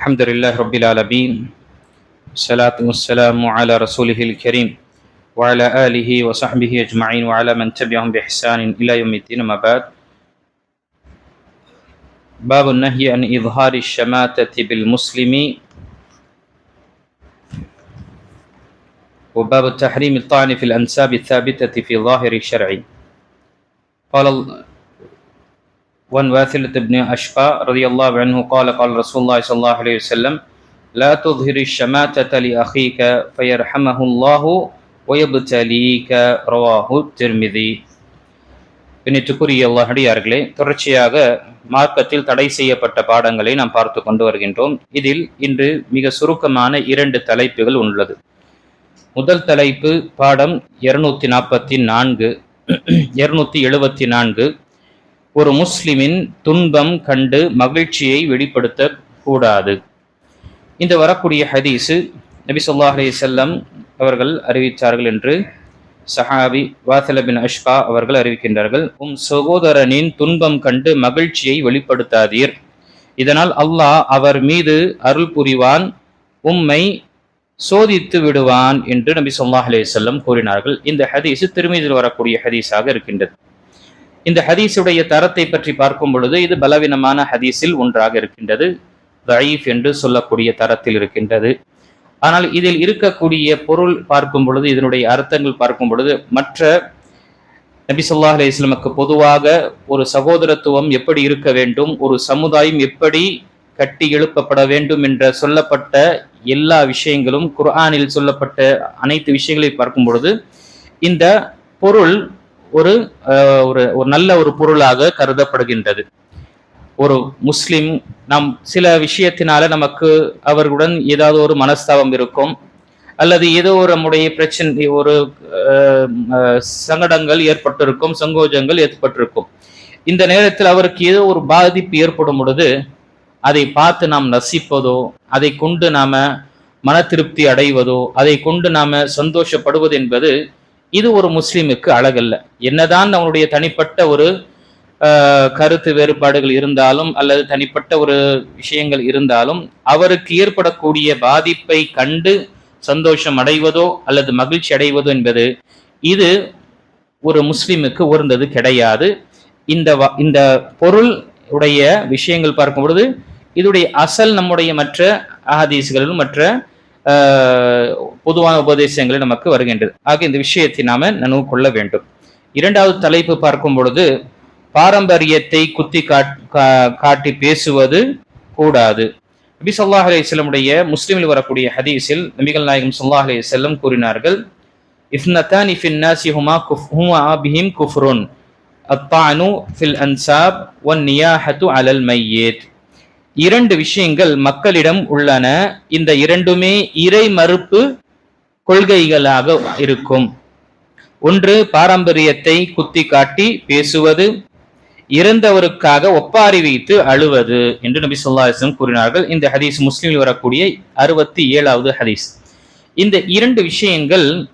الحمد لله رب العالمين الصلاة والسلام على رسوله الكريم وعلى آله وصحبه أجمعين وعلى من تبعهم بإحسان إلى يوم الدين ما بعد باب النهي عن إظهار الشماتة بالمسلم وباب تحريم الطعن في الأنساب الثابتة في ظاهر الشرع قال ال- وان واثلة بن أشقى رضي الله عنه قال قال رسول الله صلى الله عليه وسلم لا تظهر الشماتة لأخيك فيرحمه الله ويبتليك رواه الترمذي பின்னிட்டுக்குரிய அல்லாஹடியார்களே தொடர்ச்சியாக மார்க்கத்தில் தடை செய்யப்பட்ட பாடங்களை நாம் பார்த்து கொண்டு வருகின்றோம் இதில் இன்று மிக சுருக்கமான இரண்டு தலைப்புகள் உள்ளது முதல் தலைப்பு பாடம் இருநூத்தி நாற்பத்தி நான்கு இருநூத்தி எழுபத்தி நான்கு ஒரு முஸ்லிமின் துன்பம் கண்டு மகிழ்ச்சியை வெளிப்படுத்த கூடாது. இந்த வரக்கூடிய ஹதீஸு நபி ஸல்லல்லாஹு அலைஹி அவர்கள் அறிவித்தார்கள் என்று சஹாபி வாசல பின் அஷ்கா அவர்கள் அறிவிக்கின்றார்கள். உம் சகோதரனின் துன்பம் கண்டு மகிழ்ச்சியை வெளிப்படுத்தாதீர். இதனால் அல்லாஹ் அவர் மீது அருள் புரிவான் உம்மை சோதித்து விடுவான் என்று நபி சொல்லாஹ் அலைஹி கூறினார்கள். இந்த ஹதீஸு திருமீதில் வரக்கூடிய ஹதீஸாக இருக்கின்றது. இந்த ஹதீஸுடைய தரத்தை பற்றி பார்க்கும் பொழுது இது பலவீனமான ஹதீஸில் ஒன்றாக இருக்கின்றது. தயீஃப் என்று சொல்லக்கூடிய தரத்தில் இருக்கின்றது. ஆனால் இதில் இருக்கக்கூடிய பொருள் பார்க்கும் பொழுது இதனுடைய அர்த்தங்கள் பார்க்கும் பொழுது மற்ற நபி ஸல்லல்லாஹு அலி வஸல்லமுக்கு பொதுவாக ஒரு சகோதரத்துவம் எப்படி இருக்க வேண்டும் ஒரு சமுதாயம் எப்படி கட்டி எழுப்பப்பட வேண்டும் என்ற சொல்லப்பட்ட எல்லா விஷயங்களும் குர்ஆனில் சொல்லப்பட்ட அனைத்து விஷயங்களையும் பார்க்கும் பொழுது இந்த பொருள் ஒரு ஒரு ஒரு நல்ல ஒரு பொருளாக கருதப்படுகின்றது. ஒரு முஸ்லிம் நம் சில விஷயத்தினால நமக்கு அவர்களுடன் ஏதாவது ஒரு மனஸ்தாபம் இருக்கும் அல்லது ஏதோ ஒரு நம்முடைய பிரச்சனை ஒரு சங்கடங்கள் ஏற்பட்டிருக்கும் சங்கோஜங்கள் ஏற்பட்டிருக்கும். இந்த நேரத்தில் அவருக்கு ஏதோ ஒரு பாதிப்பு ஏற்படும் பொழுது அதை பார்த்து நாம் நசிப்பதோ அதை கொண்டு நாம மன திருப்தி அடைவதோ அதை கொண்டு நாம சந்தோஷப்படுவது என்பது இது ஒரு முஸ்லீமுக்கு அழகல்ல. என்னதான் அவனுடைய தனிப்பட்ட ஒரு கருத்து வேறுபாடுகள் இருந்தாலும் அல்லது தனிப்பட்ட ஒரு விஷயங்கள் இருந்தாலும் அவருக்கு ஏற்படக்கூடிய பாதிப்பை கண்டு சந்தோஷம் அடைவதோ அல்லது மகிழ்ச்சி அடைவதோ என்பது இது ஒரு முஸ்லீமுக்கு உயர்ந்தது கிடையாது. இந்த வ- இந்த பொருள் உடைய விஷயங்கள் பார்க்கும் பொழுது இதுடைய அசல் நம்முடைய மற்ற அஹதீஸ்களிலும் மற்ற பொதுவான உபதேசங்களை நமக்கு வருகின்றது. ஆக இந்த விஷயத்தை நாம நனவு கொள்ள வேண்டும். இரண்டாவது தலைப்பு பார்க்கும் பொழுது பாரம்பரியத்தை குத்தி காட்- கா- காட்டி பேசுவது கூடாது. நபி சொல்லாஹ் அலைஹி முஸ்லீமில் வரக்கூடிய ஹதீஸில் நபிகள் நாயகம் சொல்லாஹ் அலி வஸல்லம் கூறினார்கள் இஃப்னத்தான் ஃபின் நாசி ஹுமா குஃப் ஹுமா பிஹிம் குஃப்ருன் அத்தானு ஃபில் அன்சாப் ஒன் நியாஹத்து அலல் மையேத். இரண்டு விஷயங்கள் மக்களிடம் உள்ளன. இந்த இரண்டுமே இறை மறுப்பு கொள்கைகளாக இருக்கும். ஒன்று பாரம்பரியத்தை குத்தி காட்டி பேசுவது. இறந்தவருக்காக ஒப்பாரி வைத்து அழுவது என்று நபி சொல்லாஹம் கூறினார்கள். இந்த ஹதீஸ் முஸ்லீமில் வரக்கூடிய அறுபத்தி ஏழாவது ஹதீஸ். இந்த இரண்டு விஷயங்கள்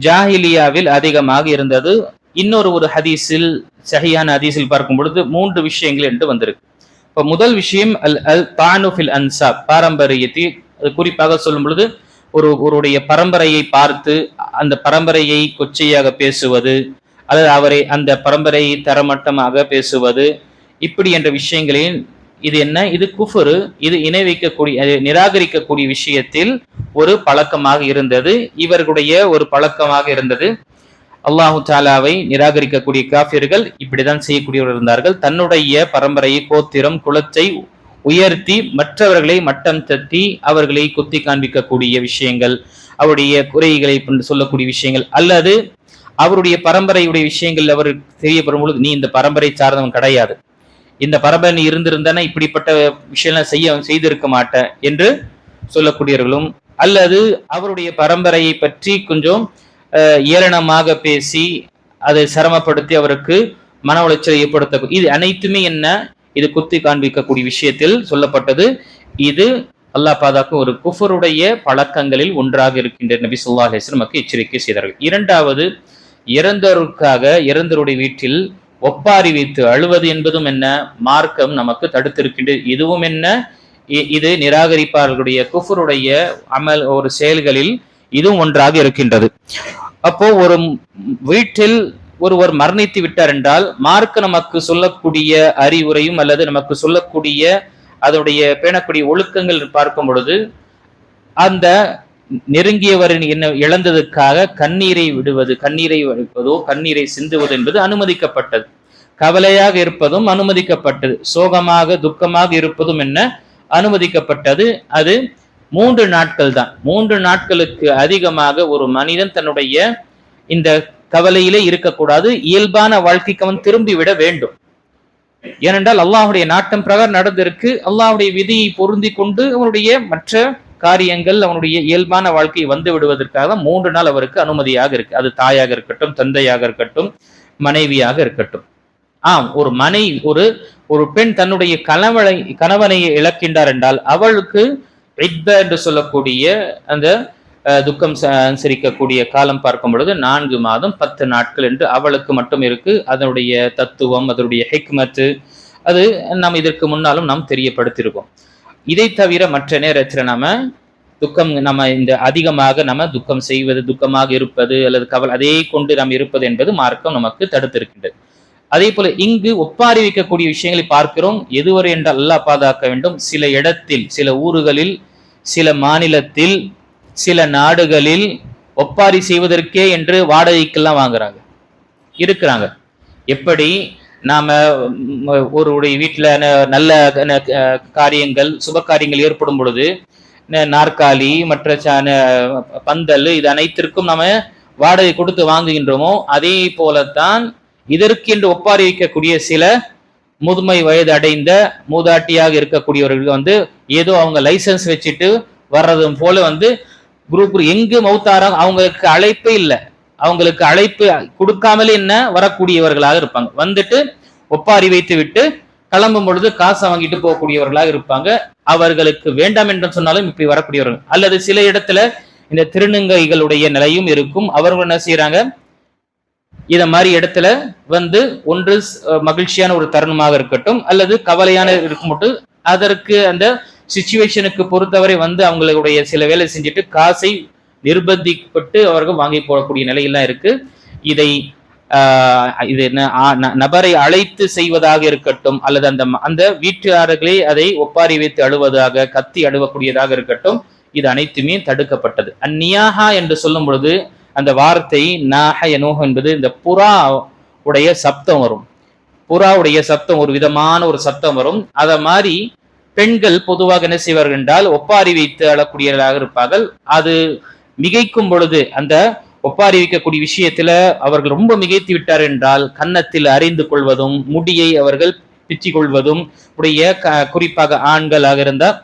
ஜாஹிலியாவில் அதிகமாக இருந்தது. இன்னொரு ஒரு ஹதீஸில் சஹியான ஹதீஸில் பார்க்கும் பொழுது மூன்று விஷயங்கள் என்று வந்திருக்கு. இப்ப முதல் விஷயம் அல் அல் தானுஃபில் அன்சாப் பாரம்பரியத்தை அது குறிப்பாக சொல்லும் பொழுது ஒரு ஒருடைய பரம்பரையை பார்த்து அந்த பரம்பரையை கொச்சையாக பேசுவது அல்லது அவரை அந்த பரம்பரையை தரமட்டமாக பேசுவது இப்படி என்ற விஷயங்களில் இது என்ன? இது குஃபுரு இது இணை வைக்கக்கூடிய நிராகரிக்கக்கூடிய விஷயத்தில் ஒரு பழக்கமாக இருந்தது இவர்களுடைய ஒரு பழக்கமாக இருந்தது. அல்லாஹு தாலாவை நிராகரிக்கக்கூடிய காஃபியர்கள் இப்படிதான் செய்யக்கூடியவர்கள் இருந்தார்கள். தன்னுடைய பரம்பரையை கோத்திரம் குலத்தை உயர்த்தி மற்றவர்களை மட்டம் தட்டி அவர்களை குத்தி காண்பிக்கக்கூடிய விஷயங்கள் அவருடைய குறைகளை சொல்லக்கூடிய விஷயங்கள் அல்லது அவருடைய பரம்பரையுடைய விஷயங்கள் அவர் தெரியப்படும் பொழுது நீ இந்த பரம்பரை சார்ந்தவன் கிடையாது. இந்த பரம்பரை நீ இருந்திருந்தனா இப்படிப்பட்ட விஷயம்லாம் செய்ய செய்திருக்க மாட்ட என்று சொல்லக்கூடியவர்களும் அல்லது அவருடைய பரம்பரையை பற்றி கொஞ்சம் ஏளனமாக பேசி அதை சிரமப்படுத்தி அவருக்கு மன உளைச்சலை ஏற்படுத்த இது அனைத்துமே என்ன? இது குத்தி காண்பிக்கக்கூடிய விஷயத்தில் சொல்லப்பட்டது. இது அல்லாஹ் பாதாக்கும் ஒரு குஃபருடைய பழக்கங்களில் ஒன்றாக இருக்கின்ற நபி சொல்லா அலைஹி நமக்கு எச்சரிக்கை செய்தார்கள். இரண்டாவது இறந்தவருக்காக இறந்தவருடைய வீட்டில் ஒப்பாரி வைத்து அழுவது என்பதும் என்ன? மார்க்கம் நமக்கு தடுத்திருக்கின்றது இதுவும் என்ன? இ- இது நிராகரிப்பார்களுடைய குஃபருடைய அமல் ஒரு செயல்களில் இதுவும் ஒன்றாக இருக்கின்றது. அப்போ ஒரு வீட்டில் ஒருவர் மரணித்து விட்டார் என்றால் மார்க்க நமக்கு சொல்லக்கூடிய அறிவுரையும் அல்லது நமக்கு சொல்லக்கூடிய அதனுடைய பேணக்கூடிய ஒழுக்கங்கள் பார்க்கும் பொழுது அந்த நெருங்கியவரின் என்ன இழந்ததுக்காக கண்ணீரை விடுவது கண்ணீரை வடிப்பதோ கண்ணீரை சிந்துவது என்பது அனுமதிக்கப்பட்டது. கவலையாக இருப்பதும் அனுமதிக்கப்பட்டது. சோகமாக துக்கமாக இருப்பதும் என்ன? அனுமதிக்கப்பட்டது. அது மூன்று நாட்கள் தான் மூன்று நாட்களுக்கு அதிகமாக ஒரு மனிதன் தன்னுடைய இந்த கவலையிலே இருக்கக்கூடாது. இயல்பான வாழ்க்கைக்கு அவன் திரும்பி விட வேண்டும். ஏனென்றால் அல்லாஹுடைய நாட்டம் பிரகாரம் நடந்திருக்கு. அல்லாஹுடைய விதியை பொருந்தி கொண்டு அவனுடைய மற்ற காரியங்கள் அவனுடைய இயல்பான வாழ்க்கை வந்து விடுவதற்காக தான் மூன்று நாள் அவருக்கு அனுமதியாக இருக்கு. அது தாயாக இருக்கட்டும் தந்தையாக இருக்கட்டும் மனைவியாக இருக்கட்டும். ஆம் ஒரு மனை ஒரு ஒரு பெண் தன்னுடைய கணவனை கணவனை இழக்கின்றார் என்றால் அவளுக்கு இத்த என்று சொல்லக்கூடிய அந்த துக்கம் அனுசரிக்கக்கூடிய காலம் பார்க்கும் பொழுது நான்கு மாதம் பத்து நாட்கள் என்று அவளுக்கு மட்டும் இருக்கு. அதனுடைய தத்துவம் அதனுடைய ஹெக்மத்து அது நாம் இதற்கு முன்னாலும் நாம் தெரியப்படுத்தியிருக்கோம் இதை தவிர மற்ற நேரத்தில் நாம துக்கம் நம்ம இந்த அதிகமாக நம்ம துக்கம் செய்வது துக்கமாக இருப்பது அல்லது கவல் அதே கொண்டு நாம் இருப்பது என்பது மார்க்கம் நமக்கு தடுத்திருக்கின்றது. அதே போல இங்கு ஒப்பாரி வைக்கக்கூடிய விஷயங்களை பார்க்கிறோம். எதுவரை என்று அல்லாஹ் பாதுகாக்க வேண்டும். சில இடத்தில் சில ஊர்களில் சில மாநிலத்தில் சில நாடுகளில் ஒப்பாரி செய்வதற்கே என்று வாடகைக்கெல்லாம் வாங்குறாங்க. இருக்கிறாங்க. எப்படி? நாம் ஒருடைய ஒருவருடைய ந- நல்ல காரியங்கள் சுப காரியங்கள் ஏற்படும் பொழுது ந- நாற்காலி மற்ற ச- ந- பந்தல் இது அனைத்திற்கும் நாம் வாடகை கொடுத்து வாங்குகின்றோமோ அதே போலத்தான் இதற்கென்று ஒப்பாரி வைக்கக்கூடிய சில முதுமை வயது அடைந்த மூதாட்டியாக இருக்கக்கூடியவர்கள் வந்து ஏதோ அவங்க லைசன்ஸ் வச்சுட்டு வர்றதும் போல வந்து குரூப் எங்கு மௌத்தாரம் அவங்களுக்கு அழைப்பே இல்லை. அவங்களுக்கு அழைப்பு கொடுக்காமலே என்ன? வரக்கூடியவர்களாக இருப்பாங்க. வந்துட்டு ஒப்பாரி வைத்து விட்டு கிளம்பும் பொழுது காசை வாங்கிட்டு போகக்கூடியவர்களாக இருப்பாங்க. அவர்களுக்கு வேண்டாம் என்று சொன்னாலும் இப்படி வரக்கூடியவர்கள். அல்லது சில இடத்துல இந்த திருநங்கைகளுடைய நிலையும் இருக்கும். அவர்கள் என்ன செய்யறாங்க இத மாதிரி இடத்துல வந்து ஒன்று மகிழ்ச்சியான ஒரு தருணமாக இருக்கட்டும் அல்லது கவலையான இருக்கும் அதற்கு அந்த சுச்சுவேஷனுக்கு பொறுத்தவரை வந்து அவங்களுடைய சில வேலை செஞ்சுட்டு காசை நிர்பந்திக்கப்பட்டு அவர்கள் வாங்கி போடக்கூடிய நிலையெல்லாம் இருக்கு. இதை இது என்ன ந- நபரை அழைத்து செய்வதாக இருக்கட்டும் அல்லது அந்த அந்த வீட்டுக்காரர்களே அதை ஒப்பாரி வைத்து அழுவதாக கத்தி அழுவக்கூடியதாக இருக்கட்டும் இது அனைத்துமே தடுக்கப்பட்டது. அந்நியாகா என்று சொல்லும் பொழுது அந்த வார்த்தை நாஹ எனோக என்பது இந்த புறா உடைய சப்தம் வரும். புறாவுடைய சப்தம் ஒரு விதமான ஒரு சத்தம் வரும். அதை மாதிரி பெண்கள் பொதுவாக என்ன செய்வார்கள் என்றால் ஒப்பாரி வைத்து அழக்கூடியவர்களாக இருப்பார்கள். அது மிகைக்கும் பொழுது அந்த ஒப்பாரி வைக்கக்கூடிய விஷயத்துல அவர்கள் ரொம்ப மிகைத்து விட்டார் என்றால் கன்னத்தில் அறிந்து கொள்வதும் முடியை அவர்கள் பிச்சு கொள்வதும் உடைய க- குறிப்பாக ஆண்களாக இருந்தால்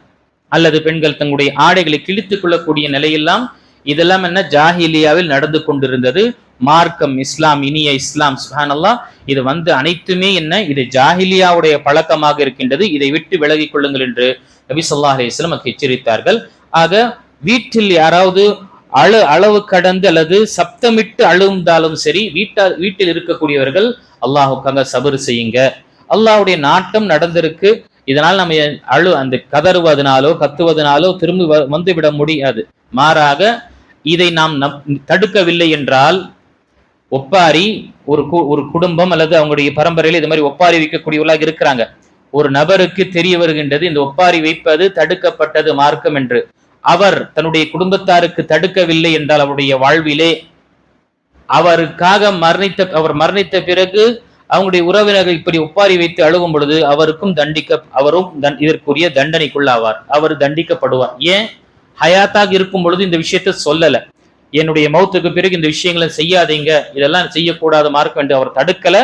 அல்லது பெண்கள் தங்களுடைய ஆடைகளை கிழித்துக் கொள்ளக்கூடிய நிலையெல்லாம் இதெல்லாம் என்ன? ஜாஹிலியாவில் நடந்து கொண்டிருந்தது. மார்க்கம் இஸ்லாம் இனிய இஸ்லாம் சுஹானல்லா. இது வந்து அனைத்துமே என்ன? இது ஜாஹிலியாவுடைய பழக்கமாக இருக்கின்றது. இதை விட்டு விலகிக் கொள்ளுங்கள் என்று நபி சொல்லா அலைஹி நமக்கு எச்சரித்தார்கள். ஆக வீட்டில் யாராவது அழு அளவு கடந்து அல்லது சப்தமிட்டு அழுந்தாலும் சரி வீட்டா வீட்டில் இருக்கக்கூடியவர்கள் அல்லாஹுக்காக சபர் செய்யுங்க. அல்லாஹ்வுடைய நாட்டம் நடந்திருக்கு. இதனால் நம்ம அழு அந்த கதறுவதனாலோ கத்துவதனாலோ திரும்பி வ- வந்துவிட முடியாது. மாறாக இதை நாம் நம் தடுக்கவில்லை என்றால் ஒப்பாரி ஒரு கு- ஒரு குடும்பம் அல்லது அவங்களுடைய பரம்பரையில் இது மாதிரி ஒப்பாரி வைக்கக்கூடியவர்களாக இருக்கிறாங்க. ஒரு நபருக்கு தெரிய வருகின்றது இந்த ஒப்பாரி வைப்பது தடுக்கப்பட்டது மார்க்கம் என்று. அவர் தன்னுடைய குடும்பத்தாருக்கு தடுக்கவில்லை என்றால் அவருடைய வாழ்விலே அவருக்காக மரணித்த அவர் மரணித்த பிறகு அவங்களுடைய உறவினர்கள் இப்படி ஒப்பாரி வைத்து அழுகும் பொழுது அவருக்கும் தண்டிக்க அவரும் தண்- இதற்குரிய தண்டனைக்குள்ளாவார். அவர் தண்டிக்கப்படுவார். ஏன்? ஹயாத்தாக இருக்கும் பொழுது இந்த விஷயத்த சொல்லல. என்னுடைய மௌத்துக்கு பிறகு இந்த விஷயங்களை செய்யாதீங்க. இதெல்லாம் செய்யக்கூடாது மார்க்கம் என்று அவர் தடுக்கல.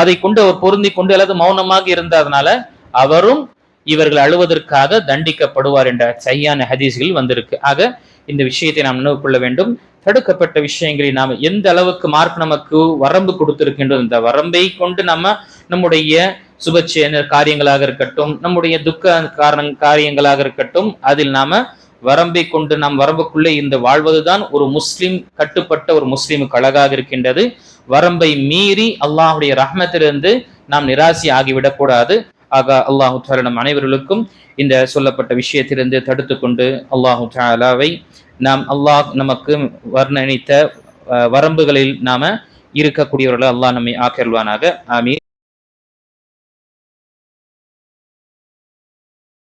அதை கொண்டு அவர் பொருந்தி கொண்டு அல்லது மௌனமாக இருந்ததுனால அவரும் இவர்கள் அழுவதற்காக தண்டிக்கப்படுவார் என்ற சரியான ஹதீஸ்கள் வந்திருக்கு. ஆக இந்த விஷயத்தை நாம் நினைவு கொள்ள வேண்டும். தடுக்கப்பட்ட விஷயங்களை நாம் எந்த அளவுக்கு மார்க் நமக்கு வரம்பு கொடுத்திருக்கின்றோம் இந்த வரம்பை கொண்டு நம்ம நம்முடைய சுபச்சேன காரியங்களாக இருக்கட்டும் நம்முடைய துக்க காரண காரியங்களாக இருக்கட்டும் அதில் நாம வரம்பை கொண்டு நாம் வரம்புக்குள்ளே இந்த வாழ்வதுதான் ஒரு முஸ்லிம் கட்டுப்பட்ட ஒரு முஸ்லிமுக்கு அழகாக இருக்கின்றது. வரம்பை மீறி அல்லாஹுடைய ரஹ்மத்திலிருந்து நாம் நிராசி ஆகிவிடக்கூடாது ஆக அல்லாஹு தாலா நம் அனைவர்களுக்கும் இந்த சொல்லப்பட்ட விஷயத்திலிருந்து தடுத்து கொண்டு அல்லாஹு தாலாவை நாம் அல்லாஹ் நமக்கு வர்ணனித்த வரம்புகளில் நாம இருக்கக்கூடியவர்கள் அல்லாஹ் நம்மை ஆக்கல்வானாக ஆமீன்.